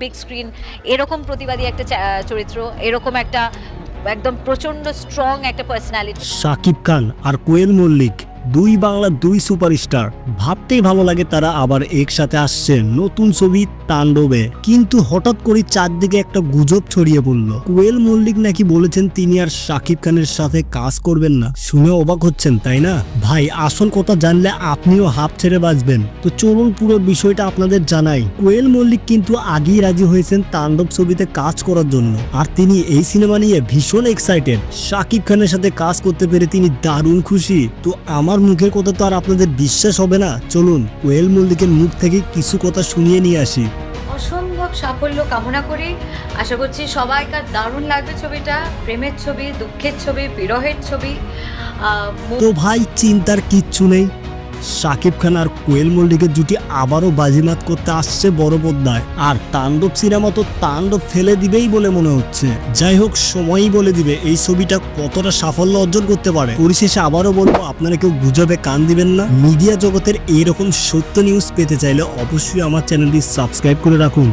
Big screen এরকম প্রতিবাদী একটা চরিত্র, এরকম একটা একদম প্রচণ্ড স্ট্রং একটা পার্সোনালিটি শাকিব খান আর কোয়েল মল্লিক, দুই বাংলা দুই সুপারস্টার ভাবতেই ভালো লাগে তারা আবার একসাথে আসছে নতুন ছবি তাণ্ডবে। কিন্তু হঠাৎ করে চারদিকে একটা গুজব ছড়িয়ে পড়ল। কোয়েল মল্লিক নাকি বলেছেন তিনি আর শাকিব খানের সাথে কাজ করবেন না। শুনে অবাক হচ্ছেন, তাই না? ভাই, আসল কথা জানলে আপনিও হাফ ছেড়ে বাঁচবেন। তো চলুন পুরো বিষয়টা আপনাদের জানাই। কোয়েল মল্লিক কিন্তু আগেই রাজি হয়েছেন তাণ্ডব ছবিতে কাজ করার জন্য। আর তিনি এই সিনেমা নিয়ে ভীষণ এক্সাইটেড শাকিব খানের সাথে কাজ করতে পেরে তিনি দারুণ খুশি। তো আমার মুখের কথা তো আর আপনাদের বিশ্বাস হবে না। চলুন, কোয়েল মল্লিকের মুখ থেকে কিছু কথা শুনিয়ে নিয়ে আসি। অসম্ভব সাফল্য কামনা করি। আশা করছি সবাইকার দারুণ লাগবে ছবিটা। প্রেমের ছবি, দুঃখের ছবি, বিরহের ছবি। তো ভাই, চিন্তার কিচ্ছু নেই। শাকিব খান আর কোয়েল মল্লিকের জুটি আবারও বাজিমাত করতে আসছে বড় পদ্মায়। আর তাণ্ডব সিনেমা তো তাণ্ডব ফেলে দিবেই বলে মনে হচ্ছে। যাই হোক, সময়ই বলে দিবে এই ছবিটা কতটা সাফল্য অর্জন করতে পারে। পরিশেষে আবারও বলব, আপনারা কেউ গুজবে কান দিবেন না। মিডিয়া জগতের এইরকম সত্য নিউজ পেতে চাইলে অবশ্যই আমার চ্যানেলটি সাবস্ক্রাইব করে রাখুন।